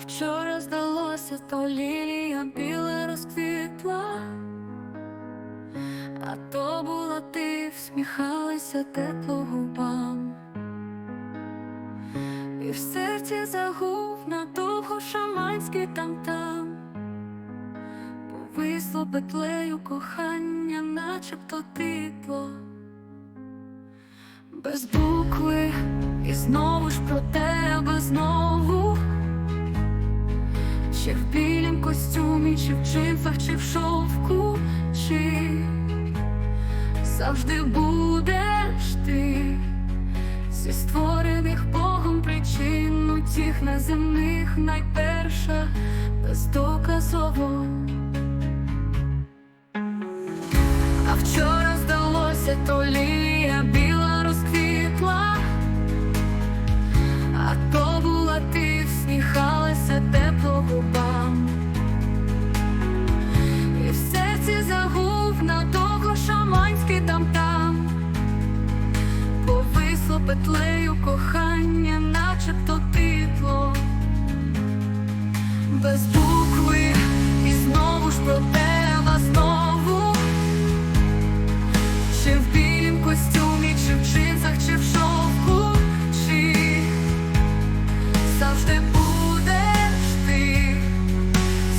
Вчора здалося, то лілія біла розквітла, а то була ти, всміхалася тепло губам, і в серці загув надовго шаманський там-там, повисло петлею кохання, начебто титло, без букви, і знову ж про тебе знову. Чи в білім костюмі, чи в джинсах, чи в шовку, чи завжди будеш ти зі створених Богом причин утіх неземних найперша бездоказово. А вчора здалося, то лілія петлею кохання, начебто титло, без букви, і знову ж про знову, чи в білім костюмі, чи в джинсах, чи в шовку, чи завжди будеш ти.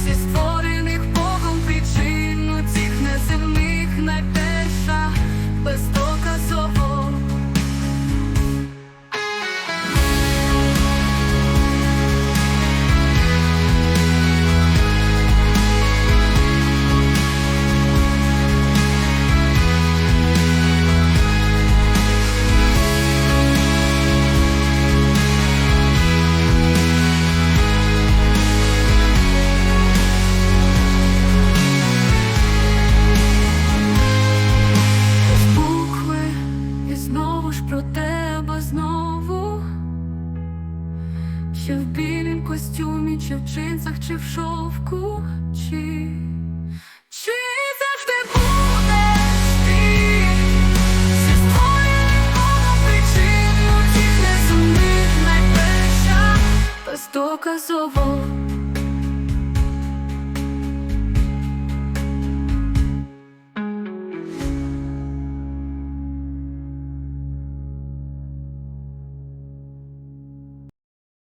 Зі створених Богом причин цих неземних найперша бездоказово. чи в білім костюмі, чи в джинсах, чи в шовку, чи Чи завжди будеш ти зі своєю причиною, ті незумних найперша, без доказово.